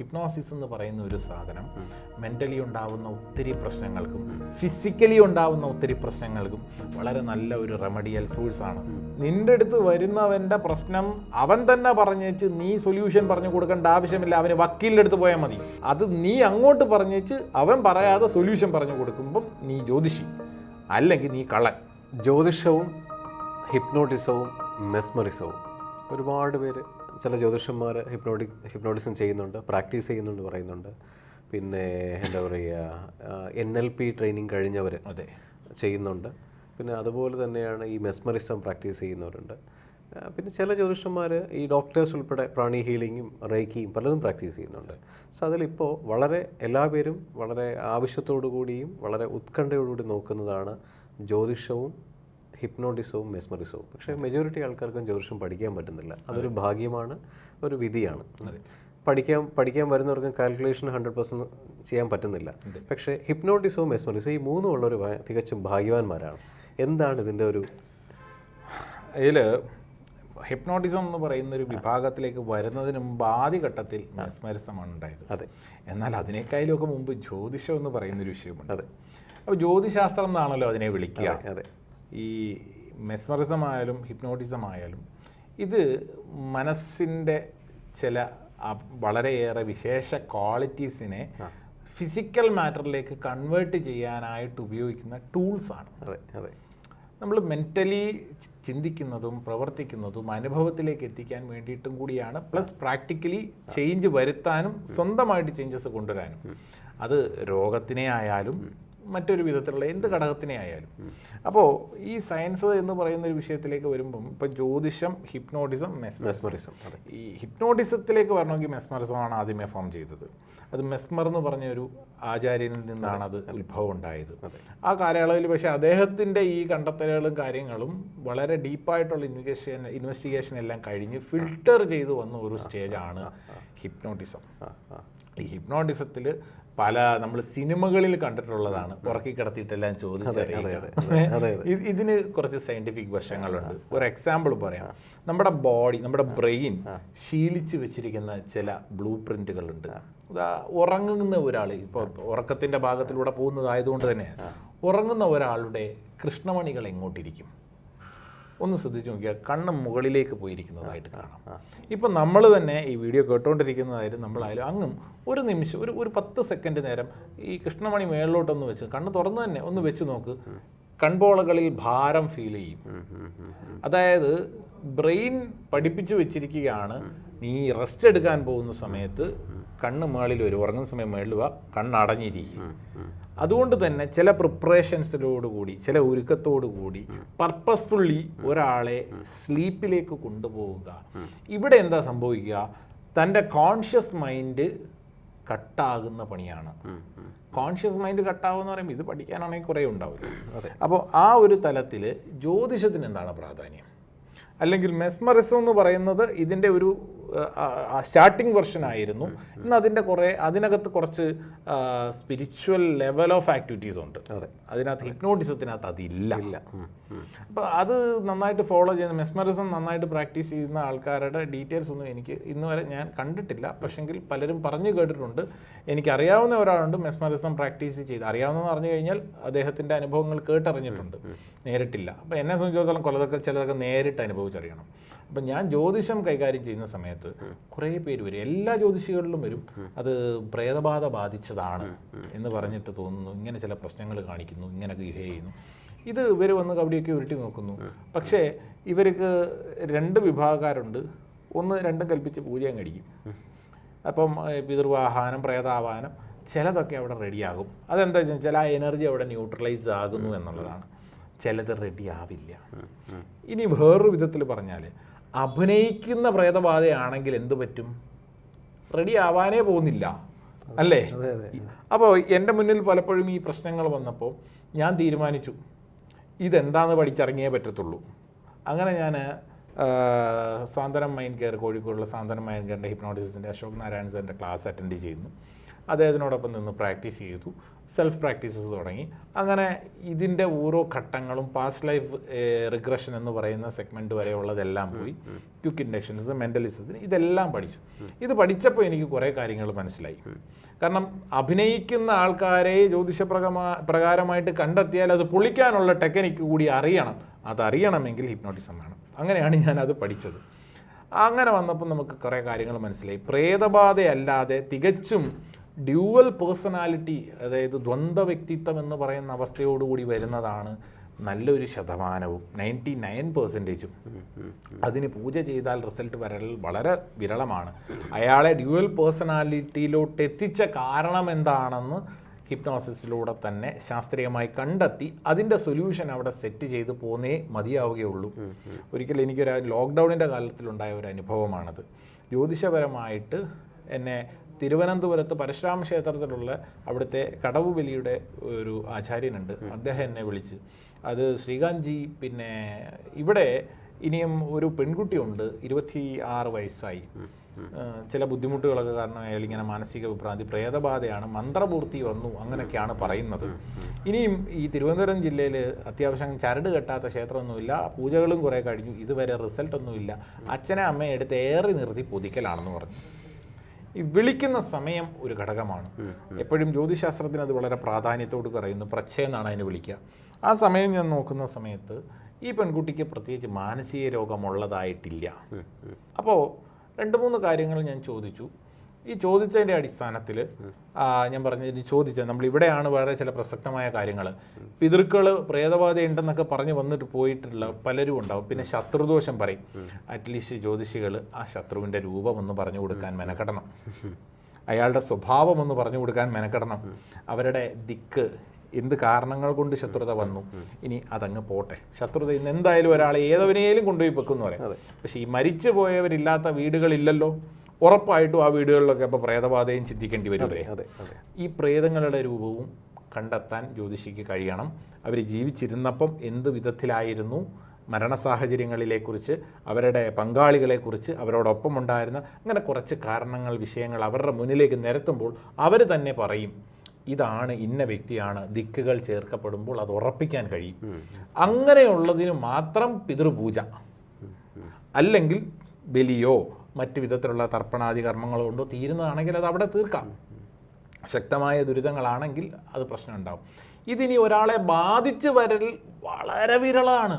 Hypnosis എന്ന് പറയുന്ന ഒരു സാധനം മെന്റലി ഉണ്ടാവുന്ന ഒത്തിരി പ്രശ്നങ്ങൾക്കും ഫിസിക്കലി ഉണ്ടാവുന്ന ഒത്തിരി പ്രശ്നങ്ങൾക്കും വളരെ നല്ല ഒരു റെമഡിയൽ സോഴ്സ് ആണ്. നിന്റെ അടുത്ത് വരുന്നവന്റെ പ്രശ്നം അവൻ തന്നെ പറഞ്ഞേച്ച് നീ സൊല്യൂഷൻ പറഞ്ഞു കൊടുക്കേണ്ട ആവശ്യമില്ല അവന് വക്കീലിന്റെ അടുത്ത് പോയാൽ മതി. അത് നീ അങ്ങോട്ട് പറഞ്ഞേച്ച് അവൻ പറയാതെ സൊല്യൂഷൻ പറഞ്ഞു കൊടുക്കുമ്പം നീ ജ്യോതിഷി അല്ലെങ്കിൽ നീ കള്ളൻ. ജ്യോതിഷവും ഹിപ്നോട്ടിസവും മെസ്മറിസവും ഒരുപാട് പേര് ചില ജ്യോതിഷന്മാർ ഹിപ്നോട്ടിക് ഹിപ്നോട്ടിസം ചെയ്യുന്നുണ്ട് പ്രാക്ടീസ് ചെയ്യുന്നുണ്ട് പറയുന്നുണ്ട്. പിന്നെ എന്താ പറയുക എൻ എൽ പി ട്രെയിനിങ് കഴിഞ്ഞവർ അതെ. ചെയ്യുന്നുണ്ട്. പിന്നെ അതുപോലെ തന്നെയാണ് ഈ മെസ്മറിസം പ്രാക്ടീസ് ചെയ്യുന്നവരുണ്ട്. പിന്നെ ചില ജ്യോതിഷന്മാർ ഈ ഡോക്ടേഴ്സ് ഉൾപ്പെടെ പ്രാണി ഹീലിങ്ങും റേക്കിയും പലതും പ്രാക്ടീസ് ചെയ്യുന്നുണ്ട്. സോ അതിലിപ്പോൾ വളരെ എല്ലാ പേരും വളരെ ആവശ്യത്തോടു കൂടിയും വളരെ ഉത്കണ്ഠയോടുകൂടി നോക്കുന്നതാണ് ജ്യോതിഷവും ഹിപ്നോട്ടിസവും മെസ്മറിസവും പക്ഷേ മെജോറിറ്റി ആൾക്കാർക്കും ജ്യോതിഷം പഠിക്കാൻ പറ്റുന്നില്ല. അതൊരു ഭാഗ്യമാണ് ഒരു വിധിയാണ്. പഠിക്കാൻ പഠിക്കാൻ വരുന്നവർക്കും കാൽക്കുലേഷൻ ഹൺഡ്രഡ് പെർസെന്റ് ചെയ്യാൻ പറ്റുന്നില്ല. പക്ഷേ ഹിപ്നോട്ടിസവും മെസ്മറിസവും ഈ മൂന്നും ഉള്ളൊരു തികച്ചും ഭാഗ്യവാന്മാരാണ്. എന്താണ് ഇതിന്റെ ഒരു ഇതിൽ ഹിപ്നോട്ടിസം എന്ന് പറയുന്ന ഒരു വിഭാഗത്തിലേക്ക് വരുന്നതിന് മുമ്പ് ആദ്യഘട്ടത്തിൽ മെസ്മരിസമാണ് ഉണ്ടായത്. അതെ. എന്നാൽ അതിനേക്കാളിലൊക്കെ മുമ്പ് ജ്യോതിഷം എന്ന് പറയുന്നൊരു വിഷയമുണ്ട്. അതെ. അപ്പോൾ ജ്യോതിശാസ്ത്രം എന്നാണല്ലോ അതിനെ വിളിക്കുക. അതെ. ഈ മെസ്മറിസം ആയാലും ഹിപ്നോട്ടിസം ആയാലും ഇത് മനസ്സിന്റെ ചില വളരെയേറെ വിശേഷ ക്വാളിറ്റീസിനെ ഫിസിക്കൽ മാറ്ററിലേക്ക് കൺവേർട്ട് ചെയ്യാനായിട്ട് ഉപയോഗിക്കുന്ന ടൂൾസാണ്. അതെ അതെ. നമ്മൾ മെന്റലി ചിന്തിക്കുന്നതും പ്രവർത്തിക്കുന്നതും അനുഭവത്തിലേക്ക് എത്തിക്കാൻ വേണ്ടിയിട്ടും കൂടിയാണ്. പ്ലസ് പ്രാക്ടിക്കലി ചേഞ്ച് വരുത്താനും സ്വന്തമായിട്ട് ചേഞ്ചസ് കൊണ്ടുവരാനും. അത് രോഗത്തിനെ ആയാലും മറ്റൊരു വിധത്തിലുള്ള എന്ത് ഘടകത്തിനെ ആയാലും. അപ്പോൾ ഈ സയൻസ് എന്ന് പറയുന്ന ഒരു വിഷയത്തിലേക്ക് വരുമ്പം ഇപ്പം ജ്യോതിഷം ഹിപ്നോട്ടിസം മെസ്മറിസം. ഈ ഹിപ്നോട്ടിസത്തിലേക്ക് വരണമെങ്കിൽ മെസ്മറിസമാണ് ആദ്യമേ ഫോം ചെയ്തത്. അത് മെസ്മർ എന്ന് പറഞ്ഞ ഒരു ആചാര്യനിൽ നിന്നാണ് അത് ഉത്ഭവം ഉണ്ടായത്. ആ കാലയളവിൽ പക്ഷേ അദ്ദേഹത്തിന്റെ ഈ കണ്ടെത്തലുകളും കാര്യങ്ങളും വളരെ ഡീപ്പായിട്ടുള്ള ഇൻവെസ്റ്റിഗേഷൻ ഇൻവെസ്റ്റിഗേഷൻ എല്ലാം കഴിഞ്ഞ് ഫിൽട്ടർ ചെയ്ത് വന്ന ഒരു സ്റ്റേജാണ് ഹിപ്നോട്ടിസം. ഈ ഹിപ്നോട്ടിസത്തിൽ പല നമ്മൾ സിനിമകളിൽ കണ്ടിട്ടുള്ളതാണ്. ഉറക്കി കിടത്തിയിട്ടെല്ലാം അതെ. ഇതിന് കുറച്ച് സയന്റിഫിക് വശങ്ങളുണ്ട്. ഒരു എക്സാമ്പിൾ പറയാം. നമ്മുടെ ബോഡി നമ്മുടെ ബ്രെയിൻ ശീലിച്ചു വെച്ചിരിക്കുന്ന ചില ബ്ലൂ പ്രിന്റുകളുണ്ട് ഉറങ്ങുന്ന ഒരാൾ ഇപ്പോൾ ഉറക്കത്തിന്റെ ഭാഗത്തിലൂടെ പോകുന്നതായതുകൊണ്ട് തന്നെ ഉറങ്ങുന്ന ഒരാളുടെ കൃഷ്ണമണികൾ എങ്ങോട്ടിരിക്കും? ഒന്ന് ശ്രദ്ധിച്ച് നോക്കിയാൽ കണ്ണ് മുകളിലേക്ക് പോയിരിക്കുന്നതായിട്ട് കാണാം. ഇപ്പം നമ്മൾ തന്നെ ഈ വീഡിയോ കേട്ടുകൊണ്ടിരിക്കുന്നതായാലും നമ്മളായാലും അങ്ങും ഒരു നിമിഷം ഒരു ഒരു പത്ത് സെക്കൻഡ് നേരം ഈ കൃഷ്ണമണി മേളിലോട്ടൊന്ന് വെച്ച് കണ്ണ് തുറന്നു തന്നെ ഒന്ന് വെച്ച് നോക്ക്. കൺപോളകളിൽ ഭാരം ഫീൽ ചെയ്യും. അതായത് ബ്രെയിൻ പഠിപ്പിച്ചു വെച്ചിരിക്കുകയാണ് നീ റെസ്റ്റ് എടുക്കാൻ പോകുന്ന സമയത്ത് കണ്ണ് മേളിൽ വരും. ഉറങ്ങുന്ന സമയം മേളിൽ വാ. കണ്ണ് അടഞ്ഞിരിക്കും അതുകൊണ്ട് തന്നെ ചില പ്രിപ്പറേഷൻസിലോടുകൂടി ചില കൂടി പർപ്പസ്ഫുള്ളി ഒരാളെ സ്ലീപ്പിലേക്ക് കൊണ്ടുപോവുക. ഇവിടെ എന്താ സംഭവിക്കുക? തന്റെ കോൺഷ്യസ് മൈൻഡ് കട്ടാകുന്ന പണിയാണ്. കോൺഷ്യസ് മൈൻഡ് കട്ടാവുമെന്ന് പറയുമ്പോൾ ഇത് പഠിക്കാനാണെങ്കിൽ കുറേ ഉണ്ടാവില്ല. അപ്പോൾ ആ ഒരു തലത്തിൽ ജ്യോതിഷത്തിന് എന്താണ് പ്രാധാന്യം? അല്ലെങ്കിൽ മെസ്മറിസം എന്ന് പറയുന്നത് ഇതിന്റെ ഒരു സ്റ്റാർട്ടിംഗ് വെർഷൻ ആയിരുന്നു. ഇന്ന് അതിന്റെ കുറേ അതിനകത്ത് കുറച്ച് സ്പിരിച്വൽ ലെവൽ ഓഫ് ആക്ടിവിറ്റീസ് ഉണ്ട്. അതെ. അതിനകത്ത് ഹിപ്നോട്ടിസത്തിനകത്ത് അതില്ല. അപ്പോൾ അത് നന്നായിട്ട് ഫോളോ ചെയ്യുന്ന മെസ്മറിസം നന്നായിട്ട് പ്രാക്ടീസ് ചെയ്യുന്ന ആൾക്കാരുടെ ഡീറ്റെയിൽസ് ഒന്നും എനിക്ക് ഇന്ന് വരെ ഞാൻ കണ്ടിട്ടില്ല. പക്ഷെങ്കിൽ പലരും പറഞ്ഞു കേട്ടിട്ടുണ്ട്. എനിക്കറിയാവുന്ന ഒരാളുണ്ട് മെസ്മറിസം പ്രാക്ടീസ് ചെയ്ത്. അറിയാവുന്നതെന്ന് പറഞ്ഞു കഴിഞ്ഞാൽ അദ്ദേഹത്തിന്റെ അനുഭവങ്ങൾ കേട്ടറിഞ്ഞിട്ടുണ്ട്. നേരിട്ടില്ല. അപ്പോൾ എന്നെ സംബന്ധിച്ചിടത്തോളം കൊലതൊക്കെ ചിലതൊക്കെ നേരിട്ട് അനുഭവിച്ചറിയണം. അപ്പം ഞാൻ ജ്യോതിഷം കൈകാര്യം ചെയ്യുന്ന സമയത്ത് കുറേ പേര് വരും. എല്ലാ ജ്യോതിഷികളിലും വരും. അത് പ്രേതബാധ ബാധിച്ചതാണ് എന്ന് പറഞ്ഞിട്ട് തോന്നുന്നു. ഇങ്ങനെ ചില പ്രശ്നങ്ങൾ കാണിക്കുന്നു. ഇങ്ങനെ ബിഹേവ് ചെയ്യുന്നു. ഇത് ഇവർ വന്ന് കബഡിയൊക്കെ ഉരുട്ടി നോക്കുന്നു. പക്ഷേ ഇവർക്ക് രണ്ട് വിഭാഗക്കാരുണ്ട്. ഒന്ന് രണ്ടും കൽപ്പിച്ച് പൂജയും കടിക്കും അപ്പം പിതൃവാഹാനം പ്രേതാവാനം ചിലതൊക്കെ അവിടെ റെഡിയാകും. അതെന്താ വെച്ചാൽ ചില എനർജി അവിടെ ന്യൂട്രലൈസ് ആകുന്നു എന്നുള്ളതാണ്. ചിലത് റെഡി ആവില്ല. ഇനി വേറൊരു വിധത്തിൽ പറഞ്ഞാൽ അഭിനയിക്കുന്ന പ്രേതബാധയാണെങ്കിൽ എന്തു പറ്റും? റെഡി ആവാനേ പോകുന്നില്ല. അല്ലേ? അപ്പോൾ എന്റെ മുന്നിൽ പലപ്പോഴും ഈ പ്രശ്നങ്ങൾ വന്നപ്പോൾ ഞാൻ തീരുമാനിച്ചു ഇതെന്താണെന്ന് പഠിച്ചിറങ്ങിയേ പറ്റത്തുള്ളൂ. അങ്ങനെ ഞാൻ സാന്ത്വനം മൈൻഡ് കെയർ കോഴിക്കോടുള്ള സാന്ത്വനം മൈൻഡ് കെയറിന്റെ ഹിപ്നോട്ടിസിന്റെ അശോക് നാരായൺ സാറിന്റെ ക്ലാസ് അറ്റൻഡ് ചെയ്യുന്നു. അദ്ദേഹത്തിനോടൊപ്പം നിന്ന് പ്രാക്ടീസ് ചെയ്തു. സെൽഫ് പ്രാക്ടീസസ് തുടങ്ങി. അങ്ങനെ ഇതിന്റെ ഓരോ ഘട്ടങ്ങളും പാസ്റ്റ് ലൈഫ് റിഗ്രഷൻ എന്ന് പറയുന്ന സെഗ്മെന്റ് വരെയുള്ളതെല്ലാം പോയി. ക്യുക്ക് ഇൻഡക്ഷൻസ് മെന്റലിസത്തിന് ഇതെല്ലാം പഠിച്ചു. ഇത് പഠിച്ചപ്പോൾ എനിക്ക് കുറേ കാര്യങ്ങൾ മനസ്സിലായി. കാരണം അഭിനയിക്കുന്ന ആൾക്കാരെ ജ്യോതിഷപ്രകമാ പ്രകാരമായിട്ട് കണ്ടെത്തിയാൽ അത് പൊളിക്കാനുള്ള ടെക്നിക്ക് കൂടി അറിയണം. അതറിയണമെങ്കിൽ ഹിപ്നോട്ടിസം വേണം അങ്ങനെയാണ് ഞാൻ അത് പഠിച്ചത്. അങ്ങനെ വന്നപ്പോൾ നമുക്ക് കുറേ കാര്യങ്ങൾ മനസ്സിലായി. പ്രേതബാധയല്ലാതെ തികച്ചും ഡ്യുവൽ പേഴ്സണാലിറ്റി അതായത് ദ്വന്ദ്വ വ്യക്തിത്വം എന്ന് പറയുന്ന അവസ്ഥയോടുകൂടി വരുന്നതാണ് നല്ലൊരു ശതമാനവും നയന്റി നയൻ പെർസെന്റേജും. അതിന് പൂജ ചെയ്താൽ റിസൾട്ട് വരൽ വളരെ വിരളമാണ്. അയാളെ ഡ്യുവൽ പേഴ്സണാലിറ്റിയിലോട്ട് എത്തിച്ച കാരണം എന്താണെന്ന് ഹിപ്നോസിസിലൂടെ തന്നെ ശാസ്ത്രീയമായി കണ്ടെത്തി അതിന്റെ സൊല്യൂഷൻ അവിടെ സെറ്റ് ചെയ്ത് പോന്നേ മതിയാവുകയുള്ളൂ. ഒരിക്കലും എനിക്കൊരു ലോക്ക്ഡൗണിന്റെ കാലത്തിലുണ്ടായ ഒരു അനുഭവമാണത്. ജ്യോതിഷപരമായിട്ട് എന്നെ തിരുവനന്തപുരത്ത് പരശുരാമ ക്ഷേത്രത്തിലുള്ള അവിടുത്തെ കടവ് ബലിയുടെ ഒരു ആചാര്യനുണ്ട്. അദ്ദേഹം എന്നെ വിളിച്ച്. അത് ശ്രീകാന്ത്ജി പിന്നെ ഇവിടെ ഇനിയും ഒരു പെൺകുട്ടിയുണ്ട് ഇരുപത്തി ആറ് വയസ്സായി ചില ബുദ്ധിമുട്ടുകളൊക്കെ കാരണം അയാൾ ഇങ്ങനെ മാനസിക വിഭ്രാന്തി പ്രേതബാധയാണ് മന്ത്രപൂർത്തി വന്നു അങ്ങനെയൊക്കെയാണ് പറയുന്നത്. ഇനിയും ഈ തിരുവനന്തപുരം ജില്ലയിൽ അത്യാവശ്യം ചരട് കെട്ടാത്ത ക്ഷേത്രമൊന്നുമില്ല പൂജകളും കുറേ കഴിഞ്ഞു ഇതുവരെ റിസൾട്ടൊന്നുമില്ല. അച്ഛനെ അമ്മയെ എടുത്ത് ഏറി നിർത്തി പൊതിക്കലാണെന്ന് പറഞ്ഞു. ഈ വിളിക്കുന്ന സമയം ഒരു ഘടകമാണ്. എപ്പോഴും ജ്യോതിശാസ്ത്രത്തിന് അത് വളരെ പ്രാധാന്യത്തോട് പറയുന്നു പ്രച്ഛയെന്നാണ് അതിന് വിളിക്കുക. ആ സമയം ഞാൻ നോക്കുന്ന സമയത്ത് ഈ പെൺകുട്ടിക്ക് പ്രത്യേകിച്ച് മാനസിക രോഗമുള്ളതായിട്ടില്ല. അപ്പോൾ രണ്ട് മൂന്ന് കാര്യങ്ങൾ ഞാൻ ചോദിച്ചു. ഈ ചോദിച്ചതിന്റെ അടിസ്ഥാനത്തിൽ ഞാൻ പറഞ്ഞ ചോദിച്ചത് നമ്മൾ ഇവിടെയാണ് വളരെ ചില പ്രസക്തമായ കാര്യങ്ങൾ. പിതൃക്കൾ പ്രേതബാധയുണ്ടെന്നൊക്കെ പറഞ്ഞ് വന്നിട്ട് പോയിട്ടുള്ള പലരും ഉണ്ടാവും. പിന്നെ ശത്രുദോഷം പറയും. അറ്റ്ലീസ്റ്റ് ജ്യോതിഷികൾ ആ ശത്രുവിന്റെ രൂപം ഒന്ന് പറഞ്ഞു കൊടുക്കാൻ മെനക്കെടണം. അയാളുടെ സ്വഭാവം ഒന്ന് പറഞ്ഞു കൊടുക്കാൻ മെനക്കെടണം. അവരുടെ ദിക്ക് എന്ത് കാരണങ്ങൾ കൊണ്ട് ശത്രുത വന്നു? ഇനി അതങ്ങ് പോട്ടെ. ശത്രുത ഇന്ന് എന്തായാലും ഒരാളെ ഏതവനെയും കൊണ്ടുപോയി വെക്കുന്നു പറയാം. പക്ഷേ ഈ മരിച്ചു പോയവരില്ലാത്ത വീടുകളില്ലല്ലോ. ഉറപ്പായിട്ടും ആ വീടുകളിലൊക്കെ അപ്പോൾ പ്രേതബാധയും ചിന്തിക്കേണ്ടി വരുമല്ലേ അതെ അതെ ഈ പ്രേതങ്ങളുടെ രൂപവും കണ്ടെത്താൻ ജ്യോതിഷിക്ക് കഴിയണം. അവർ ജീവിച്ചിരുന്നപ്പം എന്ത് വിധത്തിലായിരുന്നു മരണ സാഹചര്യങ്ങളിലെക്കുറിച്ച് അവരുടെ പങ്കാളികളെക്കുറിച്ച് അവരോടൊപ്പം ഉണ്ടായിരുന്ന അങ്ങനെ കുറച്ച് കാരണങ്ങൾ വിഷയങ്ങൾ അവരുടെ മുന്നിലേക്ക് നിരത്തുമ്പോൾ അവർ തന്നെ പറയും ഇതാണ് ഇന്ന വ്യക്തിയാണ് ദിക്കുകൾ ചേർക്കപ്പെടുമ്പോൾ അത് ഉറപ്പിക്കാൻ കഴിയും. അങ്ങനെയുള്ളതിന് മാത്രം പിതൃപൂജ. അല്ലെങ്കിൽ ബലിയോ മറ്റു വിധത്തിലുള്ള തർപ്പണാദി കർമ്മങ്ങൾ കൊണ്ടോ തീരുന്നതാണെങ്കിൽ അത് അവിടെ തീർക്കാം. ശക്തമായ ദുരിതങ്ങളാണെങ്കിൽ അത് പ്രശ്നം ഉണ്ടാവും. ഇതിനി ഒരാളെ ബാധിച്ച് വരൽ വളരെ വിരളാണ്.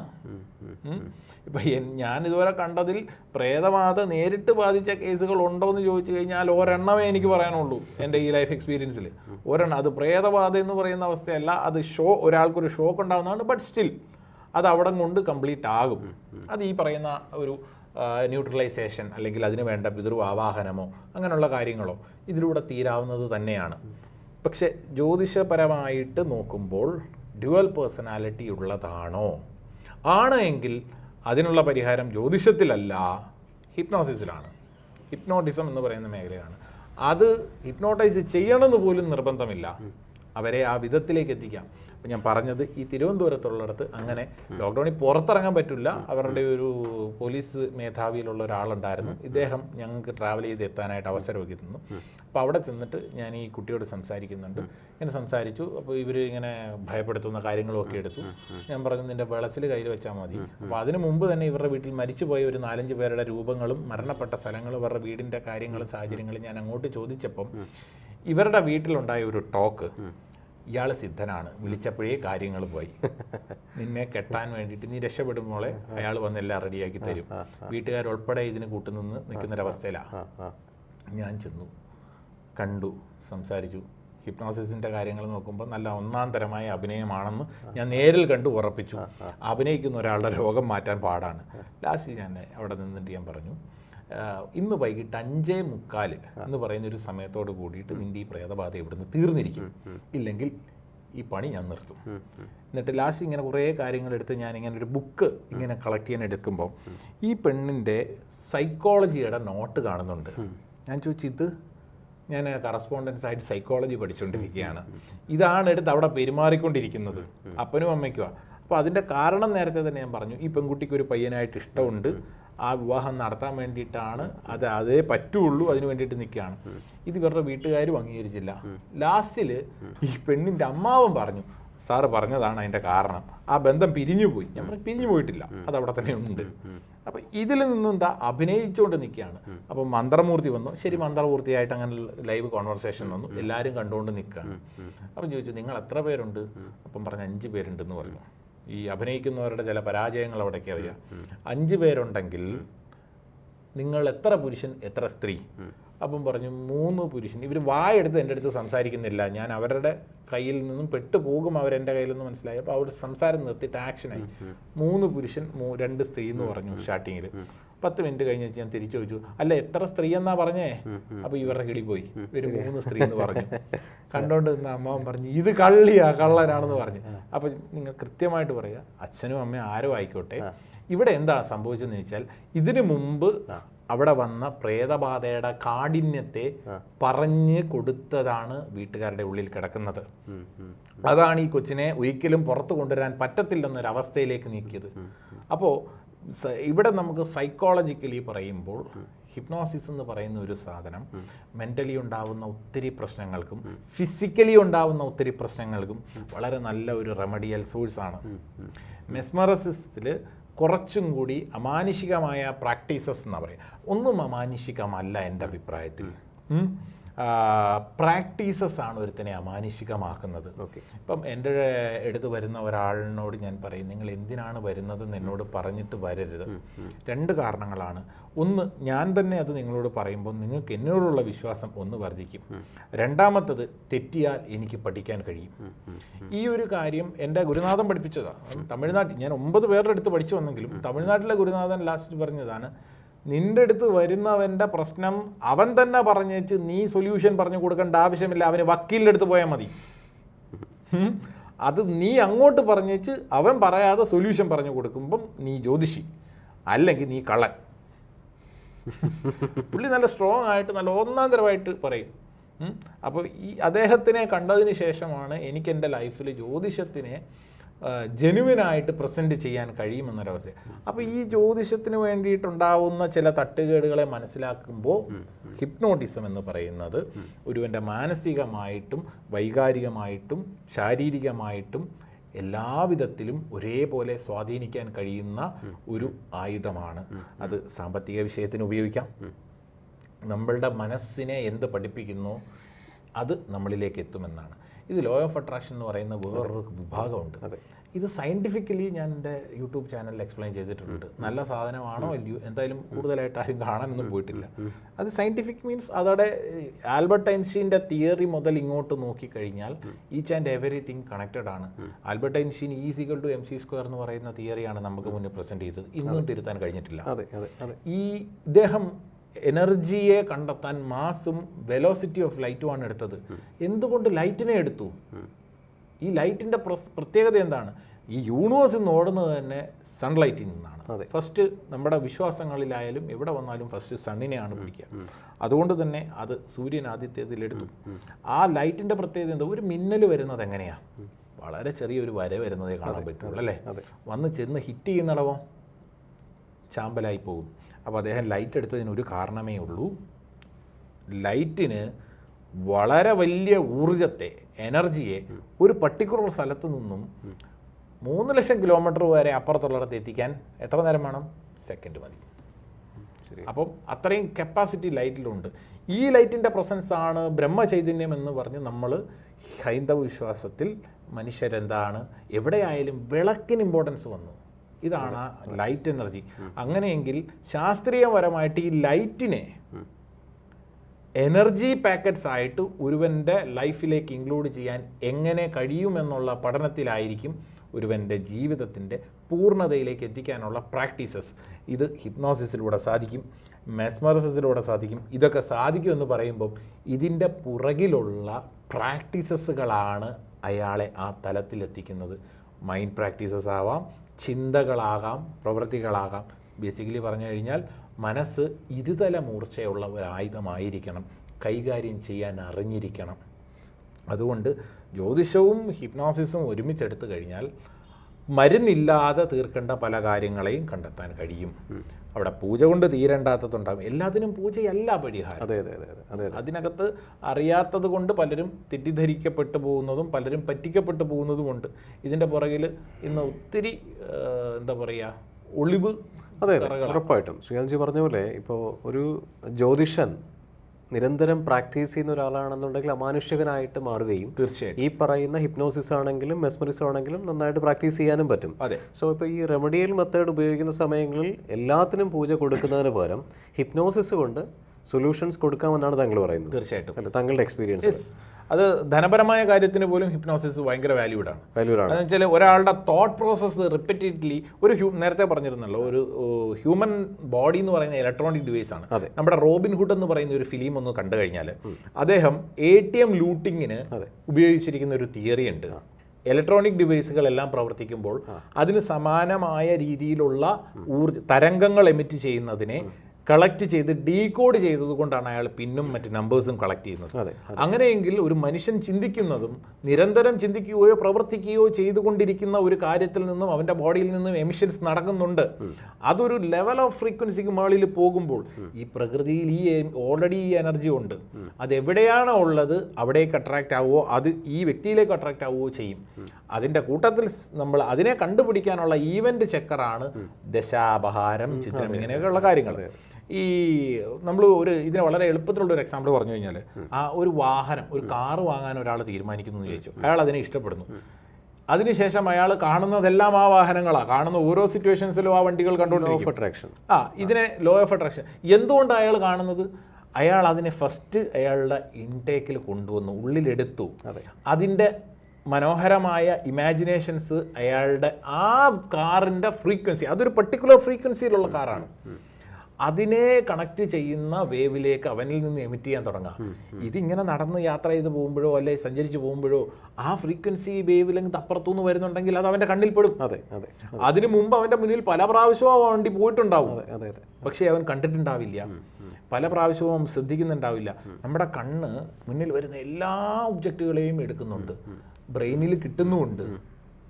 ഇപ്പൊ ഞാൻ ഇതുവരെ കണ്ടതിൽ പ്രേതബാധ നേരിട്ട് ബാധിച്ച കേസുകൾ ഉണ്ടോ എന്ന് ചോദിച്ചു കഴിഞ്ഞാൽ ഒരെണ്ണമേ എനിക്ക് പറയാനുള്ളൂ എന്റെ ഈ ലൈഫ് എക്സ്പീരിയൻസിൽ ഒരെണ്ണം അത് പ്രേതബാധ എന്ന് പറയുന്ന അവസ്ഥയല്ല അത് ഷോ ഒരാൾക്കൊരു ഷോക്ക് ഉണ്ടാകുന്നതാണ് ബട്ട് സ്റ്റിൽ അത് അവിടെ കൊണ്ട് കംപ്ലീറ്റ് ആകും. അത് ഈ പറയുന്ന ഒരു ന്യൂട്രലൈസേഷൻ അല്ലെങ്കിൽ അതിന് വേണ്ട പിതൃ ആവാഹനമോ അങ്ങനെയുള്ള കാര്യങ്ങളോ ഇതിലൂടെ തീരാവുന്നത് തന്നെയാണ്. പക്ഷെ ജ്യോതിഷപരമായിട്ട് നോക്കുമ്പോൾ ഡ്യുവൽ പേഴ്സണാലിറ്റി ഉള്ളതാണോ? ആണ് എങ്കിൽ അതിനുള്ള പരിഹാരം ജ്യോതിഷത്തിലല്ല ഹിപ്നോസിസിലാണ് ഹിപ്നോട്ടിസം എന്ന് പറയുന്ന മേഖലയാണ്. അത് ഹിപ്നോട്ടൈസ് ചെയ്യണമെന്ന് പോലും നിർബന്ധമില്ല. അവരെ ആ വിധത്തിലേക്ക് എത്തിക്കാം. അപ്പം ഞാൻ പറഞ്ഞത് ഈ തിരുവനന്തപുരത്തുള്ളിടത്ത് അങ്ങനെ ലോക്ക്ഡൗണിൽ പുറത്തിറങ്ങാൻ പറ്റില്ല. അവരുടെ ഒരു പോലീസ് മേധാവിയിലുള്ള ഒരാളുണ്ടായിരുന്നു. ഇദ്ദേഹം ഞങ്ങൾക്ക് ട്രാവൽ ചെയ്ത് എത്താനായിട്ട് അവസരമൊക്കെ തന്നു അപ്പോൾ അവിടെ ചെന്നിട്ട് ഞാൻ ഈ കുട്ടിയോട് സംസാരിക്കുന്നുണ്ട്. ഇങ്ങനെ സംസാരിച്ചു. അപ്പോൾ ഇവർ ഇങ്ങനെ ഭയപ്പെടുത്തുന്ന കാര്യങ്ങളൊക്കെ എടുത്തു. ഞാൻ പറഞ്ഞു നിന്റെ വിളച്ചിൽ കയ്യിൽ വെച്ചാൽ മതി. അപ്പോൾ അതിന് മുമ്പ് തന്നെ ഇവരുടെ വീട്ടിൽ മരിച്ചുപോയ ഒരു നാലഞ്ച് പേരുടെ രൂപങ്ങളും മരണപ്പെട്ട സ്ഥലങ്ങളും ഇവരുടെ വീടിന്റെ കാര്യങ്ങളും സാഹചര്യങ്ങളും ഞാൻ അങ്ങോട്ട് ചോദിച്ചപ്പം ഇവരുടെ വീട്ടിലുണ്ടായ ഒരു ടോക്ക് ഇയാൾ സിദ്ധനാണ്. വിളിച്ചപ്പോഴേ കാര്യങ്ങൾ പോയി. നിന്നെ കെട്ടാൻ വേണ്ടിയിട്ട് നീ രക്ഷപ്പെടുമ്പോളെ അയാൾ വന്ന് എല്ലാം റെഡിയാക്കി തരും. വീട്ടുകാരുൾപ്പെടെ ഇതിന് കൂട്ടുനിന്ന് നിൽക്കുന്നൊരവസ്ഥയിലാണ് ഞാൻ ചെന്നു. കണ്ടു സംസാരിച്ചു. ഹിപ്നോസിസിന്റെ കാര്യങ്ങൾ നോക്കുമ്പോൾ നല്ല ഒന്നാം തരമായ അഭിനയമാണെന്ന് ഞാൻ നേരിൽ കണ്ടു ഉറപ്പിച്ചു. അഭിനയിക്കുന്ന ഒരാളുടെ രോഗം മാറ്റാൻ പാടാണ്. ലാസ്റ്റ് ഞാൻ അവിടെ നിന്നിട്ട് ഞാൻ പറഞ്ഞു "ആഹ് ഇന്ന് വൈകിട്ട് അഞ്ചേ മുക്കാൽ എന്ന് പറയുന്ന ഒരു സമയത്തോട് കൂടിയിട്ട് നിന്റെ ഈ പ്രേതബാധ ഇവിടുന്ന് തീർന്നിരിക്കും. ഇല്ലെങ്കിൽ ഈ പണി ഞാൻ നിർത്തും. എന്നിട്ട് ലാസ്റ്റ് ഇങ്ങനെ കുറേ കാര്യങ്ങൾ എടുത്ത് ഞാൻ ഇങ്ങനെ ഒരു ബുക്ക് ഇങ്ങനെ കളക്ട് ചെയ്യാൻ എടുക്കുമ്പോൾ ഈ പെണ്ണിന്റെ സൈക്കോളജിയുടെ നോട്ട് കാണുന്നുണ്ട്. ഞാൻ ചോദിച്ചു ഇത്? ഞാൻ കറസ്പോണ്ടൻസ് ആയിട്ട് സൈക്കോളജി പഠിച്ചുകൊണ്ടിരിക്കുകയാണ് ഇതാണ് എടുത്ത് അവിടെ പെരുമാറിക്കൊണ്ടിരിക്കുന്നത്. അപ്പനും അമ്മയ്ക്കുമാണ് അപ്പോൾ അതിന്റെ കാരണം നേരത്തെ തന്നെ ഞാൻ പറഞ്ഞു ഈ പെൺകുട്ടിക്ക് ഒരു പയ്യനായിട്ട് ഇഷ്ടമുണ്ട്. ആ വിവാഹം നടത്താൻ വേണ്ടിയിട്ടാണ് അത് അതേ പറ്റുള്ളൂ അതിന് വേണ്ടിയിട്ട് നിൽക്കുകയാണ്. ഇത് ഇവരുടെ വീട്ടുകാരും അംഗീകരിച്ചില്ല. ലാസ്റ്റിൽ ഈ പെണ്ണിന്റെ അമ്മാവും പറഞ്ഞു സാറ് പറഞ്ഞതാണ് അതിന്റെ കാരണം. ആ ബന്ധം പിരിഞ്ഞു പോയി ഞാൻ പറഞ്ഞു പിരിഞ്ഞു പോയിട്ടില്ല അത് അവിടെ തന്നെ ഉണ്ട്. അപ്പൊ ഇതിൽ നിന്നും എന്താ അഭിനയിച്ചുകൊണ്ട് നിൽക്കുകയാണ്. അപ്പം മന്ത്രമൂർത്തി വന്നു. ശരി മന്ത്രമൂർത്തിയായിട്ട് അങ്ങനെ ലൈവ് കോൺവെർസേഷൻ വന്നു. എല്ലാവരും കണ്ടുകൊണ്ട് നിൽക്കുകയാണ്. അപ്പം ചോദിച്ചു നിങ്ങൾ എത്ര പേരുണ്ട് അപ്പം പറഞ്ഞ അഞ്ച് പേരുണ്ടെന്ന് പറഞ്ഞു. ഈ അഭിനയിക്കുന്നവരുടെ ചില പരാജയങ്ങൾ അവിടേക്ക് അറിയാം. അഞ്ച് പേരുണ്ടെങ്കിൽ നിങ്ങൾ എത്ര പുരുഷൻ എത്ര സ്ത്രീ? അപ്പം പറഞ്ഞു മൂന്ന് പുരുഷൻ. ഇവർ വായെടുത്ത് എന്റെ അടുത്ത് സംസാരിക്കുന്നില്ല. ഞാൻ അവരുടെ കയ്യിൽ നിന്നും പെട്ടുപോകും അവരെന്റെ കയ്യിൽ നിന്ന് മനസ്സിലായി. അപ്പോൾ അവിടെ സംസാരം നിർത്തിയിട്ട് ആക്ഷനായി മൂന്ന് പുരുഷൻ രണ്ട് സ്ത്രീ എന്ന് പറഞ്ഞു സ്റ്റാർട്ടിങ്ങിൽ പത്ത് മിനിറ്റ് കഴിഞ്ഞ് ഞാൻ തിരിച്ചു ചോദിച്ചു അല്ല എത്ര സ്ത്രീ എന്നാ പറഞ്ഞേ? അപ്പോൾ ഇവരുടെ കിളി പോയി. ഒരു മൂന്ന് സ്ത്രീ എന്ന് പറഞ്ഞു. കണ്ടോണ്ട് നിന്ന അമ്മാവൻ പറഞ്ഞു ഇത് കള്ളിയാ കള്ളനാണെന്ന് പറഞ്ഞു. അപ്പോൾ നിങ്ങൾ കൃത്യമായിട്ട് പറയാ അച്ഛനും അമ്മയും ആരും ആയിക്കോട്ടെ ഇവിടെ എന്താ സംഭവിച്ചതെന്ന് വെച്ചാൽ ഇതിനു മുമ്പ് അവിടെ വന്ന പ്രേതബാധയുടെ കാഠിന്യത്തെ പറഞ്ഞ് കൊടുത്തതാണ് വീട്ടുകാരുടെ ഉള്ളിൽ കിടക്കുന്നത്. അതാണ് ഈ കൊച്ചിനെ ഒരിക്കലും പുറത്തു കൊണ്ടുവരാൻ പറ്റത്തില്ലെന്നൊരവസ്ഥയിലേക്ക് നീക്കിയത്. അപ്പോൾ ഇവിടെ നമുക്ക് സൈക്കോളജിക്കലി പറയുമ്പോൾ ഹിപ്നോസിസ് എന്ന് പറയുന്ന ഒരു സാധനം മെന്റലി ഉണ്ടാവുന്ന ഒത്തിരി പ്രശ്നങ്ങൾക്കും ഫിസിക്കലി ഉണ്ടാവുന്ന ഒത്തിരി പ്രശ്നങ്ങൾക്കും വളരെ നല്ല ഒരു റെമഡിയൽ സോഴ്സാണ് മെസ്മറസിസത്തിൽ കുറച്ചും കൂടി അമാനുഷികമായ പ്രാക്ടീസസ് എന്നാ പറയുക ഒന്നും അമാനുഷികമല്ല എന്റെ അഭിപ്രായത്തിൽ. പ്രാക്ടീസസ് ആണ് ഒരുത്തനെ അമാനുഷികമാക്കുന്നത്. ഓക്കെ. ഇപ്പം എന്റെ എടുത്ത് വരുന്ന ഒരാളിനോട് ഞാൻ പറയും നിങ്ങൾ എന്തിനാണ് വരുന്നതെന്ന് എന്നോട് പറഞ്ഞിട്ട് വരരുത്. രണ്ട് കാരണങ്ങളാണ്. ഒന്ന് ഞാൻ തന്നെ അത് നിങ്ങളോട് പറയുമ്പോൾ നിങ്ങൾക്ക് എന്നോടുള്ള വിശ്വാസം ഒന്ന് വർദ്ധിക്കും. രണ്ടാമത്തത് തെറ്റിയാൽ എനിക്ക് പഠിക്കാൻ കഴിയും. ഈ ഒരു കാര്യം എന്റെ ഗുരുനാഥൻ പഠിപ്പിച്ചതാണ്. തമിഴ്നാട്ടിൽ ഞാൻ ഒമ്പത് പേരുടെ അടുത്ത് പഠിച്ചു വന്നെങ്കിലും തമിഴ്നാട്ടിലെ ഗുരുനാഥൻ ലാസ്റ്റ് പറഞ്ഞതാണ് നിന്റെ അടുത്ത് വരുന്നവന്റെ പ്രശ്നം അവൻ തന്നെ പറഞ്ഞേച്ച് നീ സൊല്യൂഷൻ പറഞ്ഞു കൊടുക്കേണ്ട ആവശ്യമില്ല. അവന് വക്കീലിന്റെ അടുത്ത് പോയാൽ മതി. അത് നീ അങ്ങോട്ട് പറഞ്ഞേച്ച് അവൻ പറയാതെ സൊല്യൂഷൻ പറഞ്ഞു കൊടുക്കുമ്പം നീ ജ്യോതിഷി. അല്ലെങ്കിൽ നീ കള്ളൻ. പുള്ളി നല്ല സ്ട്രോങ് ആയിട്ട് നല്ല ഒന്നാം തരമായിട്ട് പറയും. അപ്പോൾ ഈ അദ്ദേഹത്തിനെ കണ്ടതിന് ശേഷമാണ് എനിക്ക് എന്റെ ലൈഫിൽ ജ്യോതിഷത്തിനെ ജെനുവിനായിട്ട് പ്രസന്റ് ചെയ്യാൻ കഴിയുമെന്നൊരവസ്ഥ അപ്പോൾ ഈ ജ്യോതിഷത്തിന് വേണ്ടിയിട്ടുണ്ടാവുന്ന ചില തട്ടുകേടുകളെ മനസ്സിലാക്കുമ്പോൾ ഹിപ്നോട്ടിസം എന്ന് പറയുന്നത് ഒരുവന്റെ മാനസികമായിട്ടും വൈകാരികമായിട്ടും ശാരീരികമായിട്ടും എല്ലാവിധത്തിലും ഒരേപോലെ സ്വാധീനിക്കാൻ കഴിയുന്ന ഒരു ആയുധമാണ്. അത് സാമ്പത്തിക വിഷയത്തിന് ഉപയോഗിക്കാം. നമ്മളുടെ മനസ്സിനെ എന്ത് പഠിപ്പിക്കുന്നു അത് നമ്മളിലേക്ക് എത്തുമെന്നാണ്. ഇത് ലോ ഓഫ് അട്രാക്ഷൻ എന്ന് പറയുന്ന വേറൊരു വിഭാഗമുണ്ട്. ഇത് സയന്റിഫിക്കലി ഞാൻ എന്റെ യൂട്യൂബ് ചാനലിൽ എക്സ്പ്ലെയിൻ ചെയ്തിട്ടുണ്ട്. നല്ല സാധനമാണോ അല്ലയോ എന്തായാലും കൂടുതലായിട്ട് ആരും കാണാനൊന്നും പോയിട്ടില്ല. അത് സയന്റിഫിക് മീൻസ് അതോടെ ആൽബർട്ട് ഐൻസ്റ്റീന്റെ തിയറി മുതൽ ഇങ്ങോട്ട് നോക്കിക്കഴിഞ്ഞാൽ ഈച്ച് ആൻഡ് എവറിതിങ് കണക്റ്റഡ് ആണ്. Albert Einstein E is equal to M C square എന്ന് പറയുന്ന തിയറിയാണ് നമുക്ക് മുന്നിൽ പ്രസന്റ് ചെയ്തത്. ഇന്നും തിരുത്താൻ കഴിഞ്ഞിട്ടില്ല. ഈ ഇദ്ദേഹം എനർജിയെ കണ്ടെത്താൻ മാസും വെലോസിറ്റി ഓഫ് ലൈറ്റുമാണ് എടുത്തത്. എന്തുകൊണ്ട് ലൈറ്റിനെ എടുത്തു? ഈ ലൈറ്റിന്റെ പ്രസ്- പ്രത്യേകത എന്താണ്? ഈ യൂണിവേഴ്സ് നിന്ന് ഓടുന്നത് തന്നെ സൺലൈറ്റിൽ നിന്നാണ്. അതെ. ഫസ്റ്റ് നമ്മുടെ വിശ്വാസങ്ങളിലായാലും എവിടെ വന്നാലും ഫസ്റ്റ് സണ്ണിനെയാണ് പിടിക്കുക. അതുകൊണ്ട് തന്നെ അത് സൂര്യൻ ആദ്യത്തേതിലെടുത്തു ആ ലൈറ്റിന്റെ പ്രത്യേകത എന്താ? ഒരു മിന്നൽ വരുന്നത് എങ്ങനെയാ? വളരെ ചെറിയൊരു വര വരുന്നതേ കാണാൻ പറ്റുള്ളൂ അല്ലേ? വന്ന് ചെന്ന് ഹിറ്റ് ചെയ്യുന്നിടവോ? ചാമ്പലായി പോകും. അപ്പോൾ അദ്ദേഹം ലൈറ്റ് എടുത്തതിന് ഒരു കാരണമേ ഉള്ളൂ. ലൈറ്റിന് വളരെ വലിയ ഊർജത്തെ എനർജിയെ ഒരു പർട്ടിക്കുലർ സ്ഥലത്ത് നിന്നും മൂന്ന് ലക്ഷം കിലോമീറ്റർ വരെ അപ്പുറത്തുള്ളിടത്ത് എത്തിക്കാൻ എത്ര നേരം വേണം? സെക്കൻഡ് മതി. ശരി. അപ്പം അത്രയും കപ്പാസിറ്റി ലൈറ്റിലുണ്ട് ഈ ലൈറ്റിന്റെ പ്രസൻസ് ആണ് ബ്രഹ്മചൈതന്യം എന്ന് പറഞ്ഞ് നമ്മൾ ഹൈന്ദവ വിശ്വാസത്തിൽ മനുഷ്യരെന്താണ് എവിടെയായാലും വിളക്കിന് ഇമ്പോർട്ടൻസ് വന്നു. ഇതാണ് ലൈറ്റ് എനർജി അങ്ങനെയെങ്കിൽ ശാസ്ത്രീയപരമായിട്ട് ഈ ലൈറ്റിനെ എനർജി പാക്കറ്റ്സ് ആയിട്ട് ഒരുവന്റെ ലൈഫിലേക്ക് ഇൻക്ലൂഡ് ചെയ്യാൻ എങ്ങനെ കഴിയുമെന്നുള്ള പഠനത്തിലായിരിക്കും ഒരുവന്റെ ജീവിതത്തിന്റെ പൂർണതയിലേക്ക് എത്തിക്കാനുള്ള പ്രാക്ടീസസ് ഇത് ഹിപ്നോസിസിലൂടെ സാധിക്കും മെസ്മറസിസിലൂടെ സാധിക്കും. ഇതൊക്കെ സാധിക്കും എന്ന് പറയുമ്പോൾ ഇതിന്റെ പുറകിലുള്ള പ്രാക്ടീസസുകളാണ് അയാളെ ആ തലത്തിലെത്തിക്കുന്നത്. മൈൻഡ് പ്രാക്ടീസസ് ആവാം ചിന്തകളാകാം പ്രവൃത്തികളാകാം. ബേസിക്കലി പറഞ്ഞു കഴിഞ്ഞാൽ മനസ്സ് ഇരുതല മൂർച്ചയുള്ള ഒരു ആയുധമായിരിക്കണം. കൈകാര്യം ചെയ്യാൻ അറിഞ്ഞിരിക്കണം. അതുകൊണ്ട് ജ്യോതിഷവും ഹിപ്നോസിസും ഒരുമിച്ചെടുത്തു കഴിഞ്ഞാൽ മരുന്നില്ലാതെ തീർക്കേണ്ട പല കാര്യങ്ങളെയും കണ്ടെത്താൻ കഴിയും. അവിടെ പൂജ കൊണ്ട് തീരേണ്ടാത്തതുണ്ടാകും. എല്ലാത്തിനും പൂജയല്ല പരിഹാരം. അതെ അതെ അതെ അതെ അതെ അതെ. അതിനകത്ത് അറിയാത്തത് കൊണ്ട് പലരും തെറ്റിദ്ധരിക്കപ്പെട്ടു പോകുന്നതും പലരും പറ്റിക്കപ്പെട്ടു പോകുന്നതുമുണ്ട് ഇതിന്റെ പുറകിൽ ഇന്ന് ഒത്തിരി എന്താ പറയുക ഒളിവ് അതെ അതെ ഉറപ്പായിട്ടും. ശ്രീകാന്ത്ജി പറഞ്ഞ പോലെ ഇപ്പോൾ ഒരു ജ്യോതിഷൻ നിരന്തരം പ്രാക്ടീസ് ചെയ്യുന്ന ഒരാളാണെന്നുണ്ടെങ്കിൽ അമാനുഷികനായിട്ട് മാറുകയും തീർച്ചയായും ഈ പറയുന്ന ഹിപ്നോസിസ് ആണെങ്കിലും മെസ്മറിസ് ആണെങ്കിലും നന്നായിട്ട് പ്രാക്ടീസ് ചെയ്യാനും പറ്റും. അതെ. സോ ഇപ്പോൾ ഈ റെമഡിയൽ മെത്തേഡ് ഉപയോഗിക്കുന്ന സമയങ്ങളിൽ എല്ലാത്തിനും പൂജ കൊടുക്കുന്നതിന് പകരം ഹിപ്നോസിസ് കൊണ്ട് സൊല്യൂഷൻസ് കൊടുക്കാമെന്നാണ് താങ്കൾ പറയുന്നത്. തീർച്ചയായിട്ടും. അല്ല താങ്കളുടെ എക്സ്പീരിയൻസ് അത് ധനപരമായ കാര്യത്തിന് പോലും ഹിപ്നോസിസ് ഭയങ്കര വാല്യൂഡ് ആണ്. വാല്യൂഡ് ആണ്. വെച്ചാൽ ഒരാളുടെ തോട്ട് പ്രോസസ്സ് റിപ്പീറ്റഡ്ലി ഒരു ഹ്യൂ നേരത്തെ പറഞ്ഞിരുന്നല്ലോ ഒരു ഹ്യൂമൻ ബോഡി എന്ന് പറയുന്ന ഇലക്ട്രോണിക് ഡിവൈസ് ആണ്. നമ്മുടെ റോബിൻ ഹുഡ് എന്ന് പറയുന്ന ഒരു ഫിലിം ഒന്ന് കണ്ടു കഴിഞ്ഞാൽ അദ്ദേഹം എ ടി എം ലൂട്ടിങ്ങിന് ഉപയോഗിച്ചിരിക്കുന്ന ഒരു തിയറി ഉണ്ട്. ഇലക്ട്രോണിക് ഡിവൈസുകളെല്ലാം പ്രവർത്തിക്കുമ്പോൾ അതിന് സമാനമായ രീതിയിലുള്ള ഊർജ തരംഗങ്ങൾ എമിറ്റ് ചെയ്യുന്നതിനെ കളക്ട് ചെയ്ത് ഡീകോഡ് ചെയ്തത് കൊണ്ടാണ് അയാൾ പിന്നും മറ്റു നമ്പേഴ്സും കളക്ട് ചെയ്യുന്നത്. അങ്ങനെയെങ്കിൽ ഒരു മനുഷ്യൻ ചിന്തിക്കുന്നതും നിരന്തരം ചിന്തിക്കുകയോ പ്രവർത്തിക്കുകയോ ചെയ്തുകൊണ്ടിരിക്കുന്ന ഒരു കാര്യത്തിൽ നിന്നും അവന്റെ ബോഡിയിൽ നിന്നും എമിഷൻസ് നടക്കുന്നുണ്ട്. അതൊരു ലെവൽ ഓഫ് ഫ്രീക്വൻസിക്ക് മുകളിൽ പോകുമ്പോൾ ഈ പ്രകൃതിയിൽ ഈ ഓൾറെഡി ഈ എനർജി ഉണ്ട്. അത് എവിടെയാണോ ഉള്ളത് അവിടേക്ക് അട്രാക്റ്റ് ആവുമോ അത് ഈ വ്യക്തിയിലേക്ക് അട്രാക്റ്റ് ആവുകയോ ചെയ്യും. അതിന്റെ കൂട്ടത്തിൽ നമ്മൾ അതിനെ കണ്ടുപിടിക്കാനുള്ള ഈവന്റ് ചെക്കറാണ് ദശാപഹാരം ചിത്രം ഇങ്ങനെയൊക്കെയുള്ള കാര്യങ്ങൾ. ഈ നമ്മൾ ഒരു ഇതിന് വളരെ എളുപ്പത്തിലുള്ള ഒരു എക്സാമ്പിൾ പറഞ്ഞു കഴിഞ്ഞാൽ ആ ഒരു വാഹനം ഒരു കാറ് വാങ്ങാൻ ഒരാൾ തീരുമാനിക്കുന്നു എന്ന് ചോദിച്ചു. അയാൾ അതിനെ ഇഷ്ടപ്പെടുന്നു. അതിനുശേഷം അയാൾ കാണുന്നതെല്ലാം ആ വാഹനങ്ങളാണ് കാണുന്ന ഓരോ സിറ്റുവേഷൻസിലും ആ വണ്ടികൾ കണ്ടുകൊണ്ടിരിക്കും. ഓഫ് അട്രാക്ഷൻ ആ ഇതിനെ ലോ ഓഫ് അട്രാക്ഷൻ എന്തുകൊണ്ട് അയാൾ കാണുന്നത്? അയാൾ അതിനെ ഫസ്റ്റ് അയാളുടെ ഇൻടേക്കിൽ കൊണ്ടുവന്നു ഉള്ളിലെടുത്തു. അതെ. അതിന്റെ മനോഹരമായ ഇമാജിനേഷൻസ് അയാളുടെ ആ കാറിന്റെ ഫ്രീക്വൻസി അതൊരു പർട്ടിക്കുലർ ഫ്രീക്വൻസിയിലുള്ള കാറാണ് അതിനെ കണക്ട് ചെയ്യുന്ന വേവിലേക്ക് അവനിൽ നിന്ന് എമിറ്റ് ചെയ്യാൻ തുടങ്ങാം. ഇതിങ്ങനെ നടന്ന് യാത്ര ചെയ്ത് പോകുമ്പോഴോ അല്ലെ സഞ്ചരിച്ച് പോകുമ്പോഴോ ആ ഫ്രീക്വൻസി വേവിലെങ്കിൽ അപ്പുറത്തുനിന്ന് വരുന്നുണ്ടെങ്കിൽ അത് അവന്റെ കണ്ണിൽ പെടും. അതെ അതെ അതിനു മുമ്പ് അവന്റെ മുന്നിൽ പല പ്രാവശ്യവും ആ വണ്ടി പോയിട്ടുണ്ടാവും. അതെ അതെ പക്ഷേ അവൻ കണ്ടിട്ടുണ്ടാവില്ല. പല പ്രാവശ്യവും അവൻ ശ്രദ്ധിക്കുന്നുണ്ടാവില്ല. നമ്മുടെ കണ്ണ് മുന്നിൽ വരുന്ന എല്ലാ ഒബ്ജക്റ്റുകളെയും എടുക്കുന്നുണ്ട്. ബ്രെയിനിൽ കിട്ടുന്നുമുണ്ട്.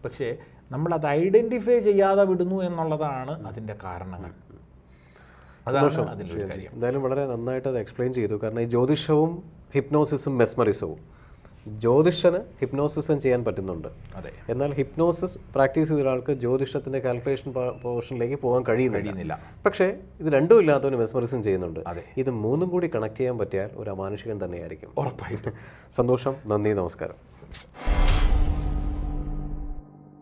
പക്ഷേ നമ്മൾ അത് ഐഡന്റിഫൈ ചെയ്യാതെ വിടുന്നു എന്നുള്ളതാണ് അതിന്റെ കാരണങ്ങൾ. എന്തായാലും വളരെ നന്നായിട്ട് അത് എക്സ്പ്ലെയിൻ ചെയ്തു. കാരണം ഈ ജ്യോതിഷവും ഹിപ്നോസിസും മെസ്മറിസവും ജ്യോതിഷന് ഹിപ്നോസിസും ചെയ്യാൻ പറ്റുന്നുണ്ട്. അതെ. എന്നാൽ ഹിപ്നോസിസ് പ്രാക്ടീസ് ചെയ്ത ഒരാൾക്ക് ജ്യോതിഷത്തിന്റെ കാൽക്കുലേഷൻ പോർഷനിലേക്ക് പോകാൻ കഴിയുന്നില്ല. പക്ഷേ ഇത് രണ്ടും ഇല്ലാത്തവന് മെസ്മറിസം ചെയ്യുന്നുണ്ട്. ഇത് മൂന്നും കൂടി കണക്ട് ചെയ്യാൻ പറ്റിയാൽ ഒരു അമാനുഷികൻ തന്നെയായിരിക്കും. ഉറപ്പായിട്ടും. സന്തോഷം. നന്ദി. നമസ്കാരം.